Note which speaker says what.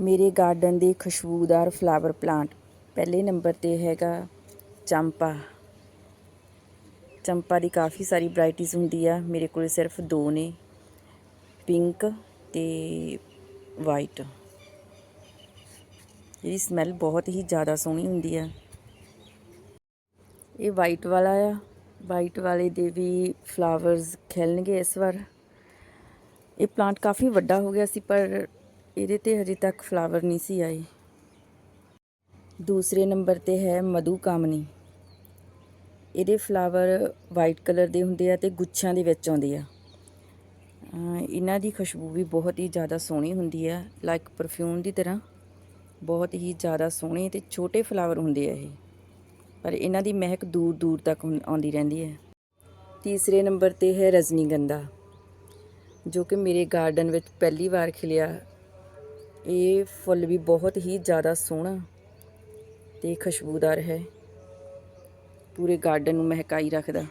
Speaker 1: ਮੇਰੇ ਗਾਰਡਨ ਦੇ ਖੁਸ਼ਬੂਦਾਰ ਫਲਾਵਰ ਪਲਾਂਟ। ਪਹਿਲੇ ਨੰਬਰ ਤੇ ਹੈਗਾ ਚੰਪਾ। ਚੰਪਾ ਦੀ ਕਾਫੀ ਸਾਰੀ ਵੈਰਾਈਟੀਆਂ ਹੁੰਦੀ ਆ। ਮੇਰੇ ਕੋਲ ਸਿਰਫ ਦੋ ਨੇ, ਪਿੰਕ ਤੇ ਵਾਈਟ। ਇਹਦੀ ਸਮੈਲ ਬਹੁਤ ਹੀ ਜ਼ਿਆਦਾ ਸੋਹਣੀ ਹੁੰਦੀ ਆ। ਇਹ ਵਾਈਟ ਵਾਲਾ ਆ। ਵਾਈਟ ਵਾਲੇ ਦੇ ਵੀ ਫਲਾਵਰਸ ਖਿਲਣਗੇ ਇਸ ਵਾਰ। ਇਹ ਪਲਾਂਟ ਕਾਫੀ ਵੱਡਾ ਹੋ ਗਿਆ ਸੀ, ਪਰ ਇਹਦੇ ਤੇ ਹਜੇ ਤੱਕ ਫਲਾਵਰ ਨਹੀਂ ਸੀ ਆਏ। ਦੂਸਰੇ ਨੰਬਰ ਤੇ ਹੈ ਮਧੂ ਕਾਮਨੀ। ਇਹਦੇ ਫਲਾਵਰ ਵਾਈਟ ਕਲਰ ਦੇ ਹੁੰਦੇ ਆ ਤੇ ਗੁੱਛਿਆਂ ਦੇ ਵਿੱਚ ਆਉਂਦੇ ਆ। ਇਹਨਾਂ ਦੀ ਖੁਸ਼ਬੂ ਵੀ ਬਹੁਤ ਹੀ ਜ਼ਿਆਦਾ ਸੋਹਣੀ ਹੁੰਦੀ ਆ ਲਾਈਕ ਪਰਫਿਊਮ ਦੀ ਤਰ੍ਹਾਂ। ਬਹੁਤ ਹੀ ਜ਼ਿਆਦਾ ਸੋਹਣੇ ਤੇ ਛੋਟੇ ਫਲਾਵਰ ਹੁੰਦੇ ਆ ਇਹ। ਪਰ ਇਹਨਾਂ ਦੀ ਮਹਿਕ ਦੂਰ ਦੂਰ ਤੱਕ ਹੁੰ- ਆਉਂਦੀ ਰਹਿੰਦੀ ਹੈ। ਤੀਸਰੇ ਨੰਬਰ ਤੇ ਹੈ ਰਜਨੀਗੰਧਾ, ਜੋ ਕਿ ਮੇਰੇ ਗਾਰਡਨ ਵਿੱਚ ਪਹਿਲੀ ਵਾਰ ਖਿਲਿਆ ਇਹ ਫੁੱਲ ਵੀ ਬਹੁਤ ਹੀ ਜ਼ਿਆਦਾ ਸੋਹਣਾ ਤੇ ਖੁਸ਼ਬੂਦਾਰ ਹੈ। ਪੂਰੇ ਗਾਰਡਨ ਨੂੰ ਮਹਿਕਾਈ ਰੱਖਦਾ।